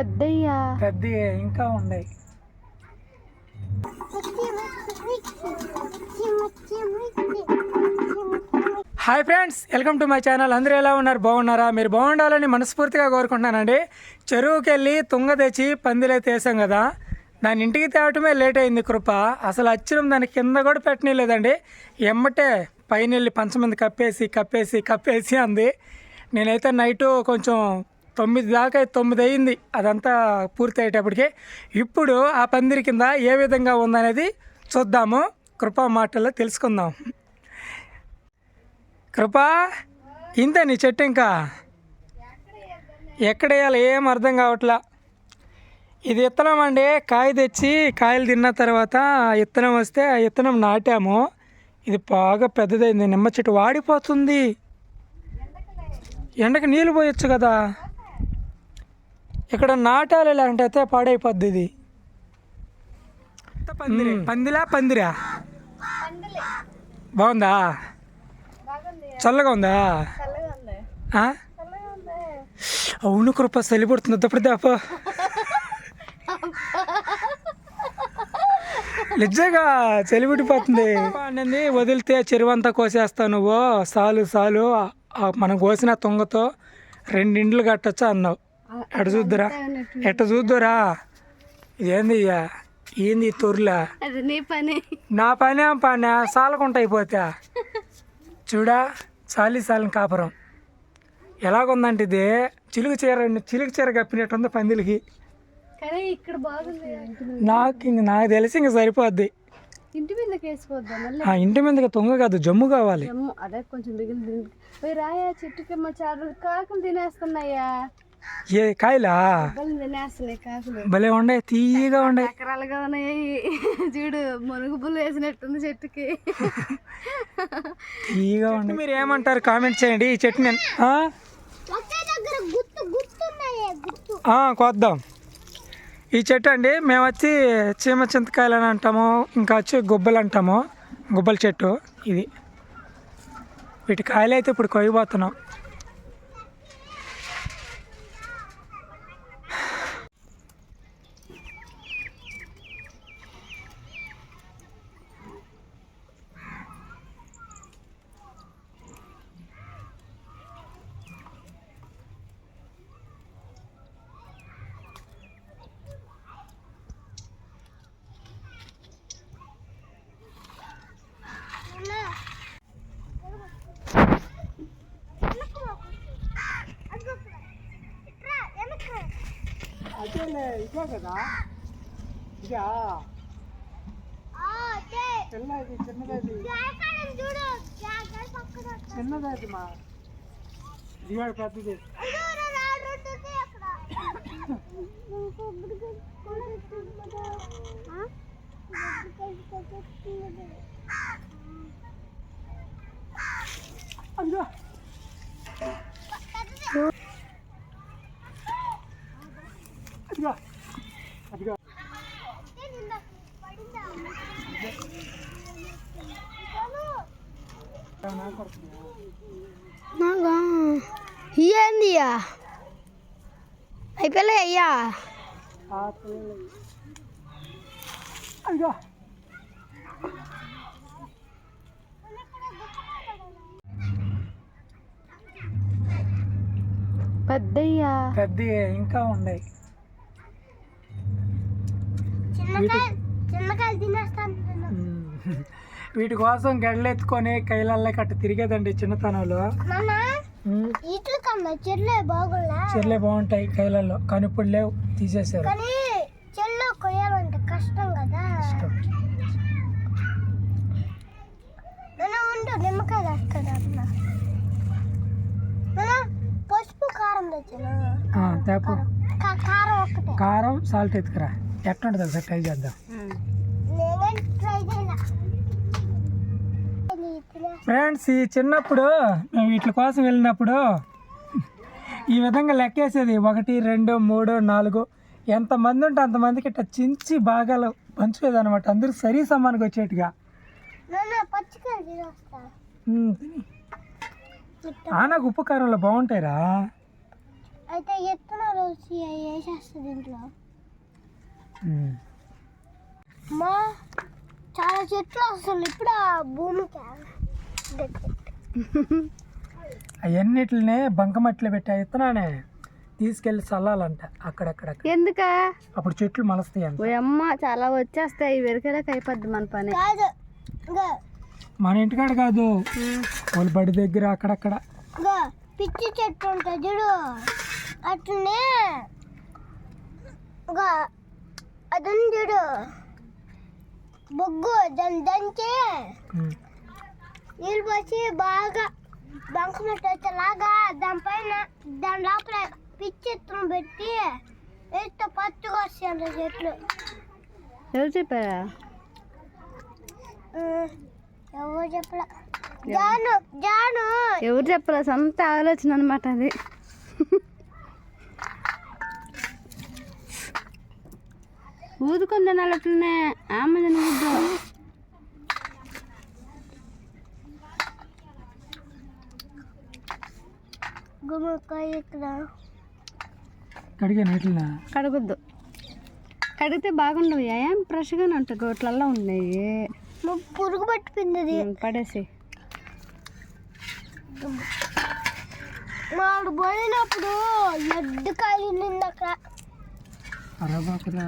పెద్దయ్యా. పెద్ద ఇంకా ఉన్నాయి. Hi friends welcome to my channel. అందరూ ఎలా ఉన్నారు? బాగున్నారా? మీరు బాగుండాలని మనస్ఫూర్తిగా కోరుకుంటున్నానండి. చెరువుకి వెళ్ళి తుంగ తెచ్చి పందిలైతే వేసాం కదా. దాని ఇంటికి తేవటమే లేట్ అయింది కృప. అసలు అచ్చిరం దాని కింద కూడా పెట్టనీయలేదండి. ఎమ్మటే పైన వెళ్ళి పంచమంది కప్పేసి కప్పేసి కప్పేసి అంది. నేనైతే నైటు కొంచెం తొమ్మిది దాకా తొమ్మిది అయింది. అదంతా పూర్తి అయ్యేటప్పటికి ఇప్పుడు ఆ పందిరి కింద ఏ విధంగా ఉందనేది చూద్దాము. కృపా మాటల్లో తెలుసుకుందాం. కృపా ఇంత నీ చెట్టు ఇంకా ఎక్కడ వేయాలి ఏం అర్థం కావట్లా? ఇది విత్తనం అండి. కాయ తెచ్చి కాయలు తిన్న తర్వాత ఇత్తనం విత్తనం వస్తే ఆ విత్తనం నాటాము. ఇది బాగా పెద్దదైంది. నిమ్మ చెట్టు వాడిపోతుంది. ఎండకి నీళ్ళు పోయొచ్చు కదా. ఇక్కడ నాటాలి అయితే పాడైపోద్ది ఇది. పందిరి. పందిలా పందిరా? బాగుందా? చల్లగా ఉందా? ఆ? అవును కృప చలి పుడుతుంది. అప్పుడు దాప నిజంగా చలి పుట్టిపోతుంది అనేది వదిలితే చెరువంతా కోసేస్తావు నువ్వు. సాలు సాలు. మనం కోసిన తుంగతో రెండిండ్లు కట్టొచ్చు అన్నావు. ఎట చూద్దురా? ఎట్ట చూద్దురా? ఇదేంది? ఏంది తొర్లా నీ పని. పని సాలకుంట అయిపోతా. చూడా? చాలి సాలిన కాపురం. ఎలాగుందంటే ఇది? చిలుక చీర చిలుక చీర కప్పినట్టుంది పందిలకి. నాకు ఇంక నాకు తెలిసి ఇంక సరిపోద్ది. ఇంటి మీదకి మళ్ళీ? ఆ ఇంటి మీదకి తొంగ కాదు జమ్ము కావాలి. అదే కొంచెం మిగిలి పోయి రాయా చెట్టుకి మా చారు. కాకులు తినేస్తున్నాయ్యా ఏ కాయలా? భలే ఉండే తీయగా ఉండే రకరాలుగా ఉన్నాయి. చూడు మనుగు పుల్లు వేసినట్టుంది చెట్టుకి. తీయగా ఉండే మీరు ఏమంటారు? కామెంట్ చేయండి. ఈ చెట్టు నేను కొద్దాం. ఈ చెట్టు అండి మేము వచ్చి చీమ చింతకాయలు అని అంటాము ఇంకా వచ్చి గుబ్బలు అంటాము. గుబ్బల చెట్టు ఇది. వీటి కాయలు అయితే ఇప్పుడు కొయ్యబోతున్నాం. అదేలే ఇదే కదా ఇదా చిన్నది చిన్నది చిన్నది మా దిగాడు పెద్దది అదిగో నాగా ఇయ్యందియా అయిపోలే అయ్యా ఆ పిల్లలు. అదిగో పెద్దయ్యా పెద్ద ఇంకా ఉన్నాయి వీటి చిన్నకాయలు తినేస్తాను మ్మ్. వీటి కోసం గడ్డలెత్తుకొని కైలల్లో కట్ట తిరిగేదండి చిన్నతనంలో. చెర్లే బాగుంటాయి కైలల్లో కానీ ఇప్పుడు లేవు కష్టం కదా. నిమ్మకాయ నాన్న పసుపు కారం తేపు కారం. సాల్ట్ ఎత్తుకురా. ఎట్లుంటుంది ఒకసారి ట్రై చేద్దాం. ట్రై ఫ్రెండ్స్ ఈ చిన్నప్పుడు మేము వీటి కోసం వెళ్ళినప్పుడు ఈ విధంగా లెక్కేసేది. ఒకటి రెండు మూడు నాలుగు. ఎంతమంది ఉంటే అంతమందికి ఇట్లా చించి భాగాలు పంచులేదు అనమాట అందరూ సరి సమానంగా వచ్చేట్టుగా. నాన్న పచ్చికాయలు తినేస్తా ఉమ్, తిని. ఆ నాకు ఉప్పు కారంలో బాగుంటాయిరా. అయితే చాలా చెట్లు అసలు ఇప్పుడు భూమికి అవన్నిటిని బంకమట్టిలో పెట్టి ఆ విత్తనాన్ని తీసుకెళ్ళి చల్లాలంట అక్కడక్కడ ఎందుక? అప్పుడు చెట్లు మలస్తాయి అంట. అమ్మ చాలా వచ్చేస్తాయి. వెరకలేక అయిపోద్ది మన పని. మన ఇంటికాడ కాదు. వాళ్ళ బడి దగ్గర అక్కడక్కడ. పిచ్చి చెట్టు ఉంటుంది చూడు. అట్లనే. ఇంకా. అది ఉంది చూడు. బొగ్గు దాన్ని దంచి. నీళ్ళు పోసి బాగా బంకమట్టి వచ్చేలాగా దానిపైన దాని లోపల పిచ్చి ఎత్తున పెట్టి వేస్తే పచ్చుగా వస్తాయంట చెట్లు. ఎవరు చెప్పారా? ఎవరు చెప్పలే? జాను జాను. ఎవరు చెప్పరా సొంత ఆలోచన అనమాట అది. ఊదుకొని తినాలట్లనే ఆమె తినకూడదు గుమ్మకాయ ఇక్కడ. కడిగే నీటిలో? కడగొద్దు. కడిగితే బాగుండవు ఏం ఫ్రెష్గానే ఉంటాయి గోట్లల్లో ఉన్నాయి. పురుగు పట్టిపోయింది పడేసి. వాడు పోయినప్పుడు ఎడ్డు కాయలు అక్కడ. అరబాకురా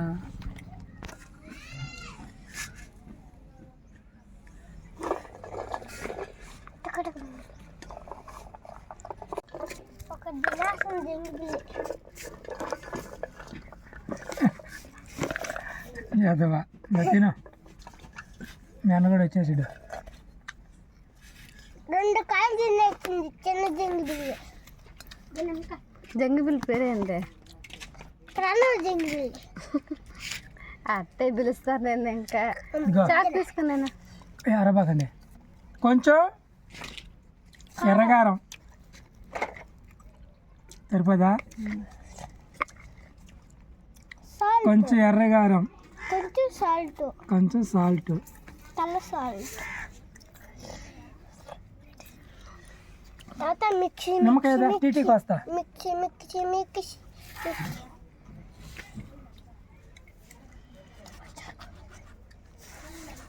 యాదవ తిను మీ అన్న కూడా వచ్చేసాడు. రెండు కాయలు తినేసింది చిన్న జింగి దిగి జంగిబిల్ పేరేంటి ప్రాణ జింగి అట్టే పిలుస్తారు నేను ఇంకా. చాక్ తీసుకున్నాను ఏ అరబాకండి కొంచెం ఎర్రగారం. సరిపోదా? కొంచెం ఎర్రగారం. కొంచెం సాల్ట్ కొంచెం సాల్ట్ తెల్ల సాల్ట్ తర్వాత మిక్సీ నిమ్మకాయ దా, టీటీకి వస్తా. Mixie mixie mixie mixie.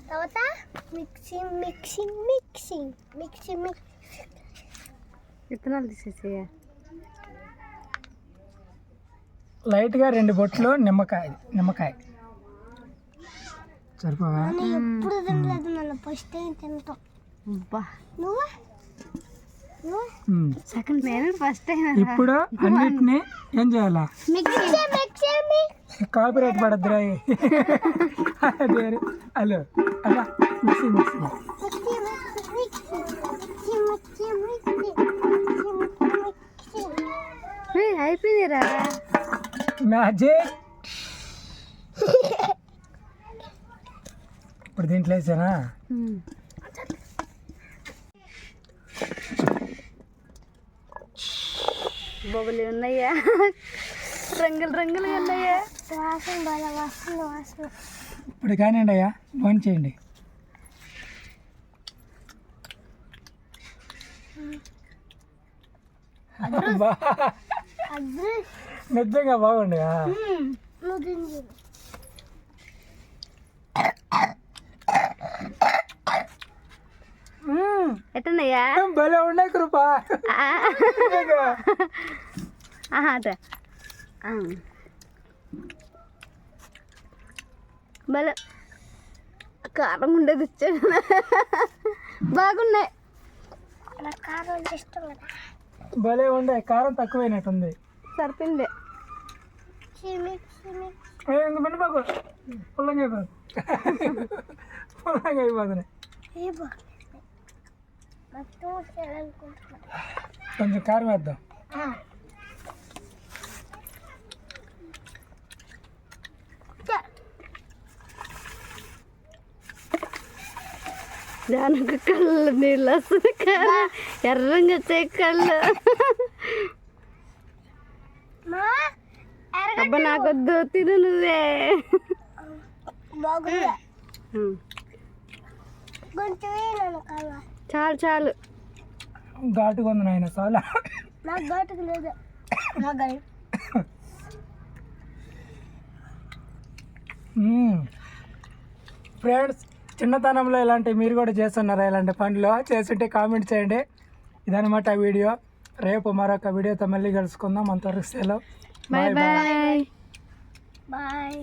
తర్వాత mixie mixie mixie mixie mixie. విత్తనాలు తీసేసి లైట్గా రెండు బొట్లు నిమ్మకాయ నిమ్మకాయ. సరిపోవా? ఎప్పుడు తినలేదు నన్ను. ఫస్ట్ టైం తింటాం. నువ్వా? సెకండ్ నేను ఫస్ట్ టైం ఇప్పుడు అన్నిటిని ఏం చేయాలా? కాపీ రైట్ పడద్దురా హలో. అలా మిక్సీ మిక్సీ అయిపోయిందిరా. మ్యాజిక్ ఇప్పుడు దీంట్లో వేసానా. బొబ్బలు ఉన్నాయా? రంగులు రంగులు ఉన్నాయా? ఇప్పుడు కానివ్వండి అయ్యా ఫోన్ చేయండి. నిజంగా బాగుంది ఎట్టున్నాయా భలే ఉన్నాయి కృప అదే భలే కారం ఉండేది ఇచ్చాను బాగున్నాయి భలే ఉండే కారం తక్కువైనట్టుంది సరిపింది మినపాకు పొల్లంగా అయిపోతుంది పొల్లంగా అయిపోతున్నాయి కొంచెం కారం వేద్దాం. దానికి కళ్ళు నీళ్ళు వస్తుంది కదా. ఎర్రంగా వచ్చాయి కళ్ళు. మా అబ్బా నాకొద్దు తిను నువ్వే. బాగుంది? ఉమ్. కొంచెం వేయను కావాలా చాలు చాలు. ఘాటుగా ఉంది నాయన చాలా. నాకు ఘాటుగా లేదు. ఫ్రెండ్స్ చిన్నతనంలో ఇలాంటి మీరు కూడా చేస్తున్నారా ఇలాంటి పనులు? చేస్తుంటే కామెంట్ చేయండి. ఇదనమాట వీడియో. రేపు మరొక వీడియోతో మళ్ళీ కలుసుకుందాం. అంతవరకు సెలవు. బాయ్. బాయ్. బాయ్.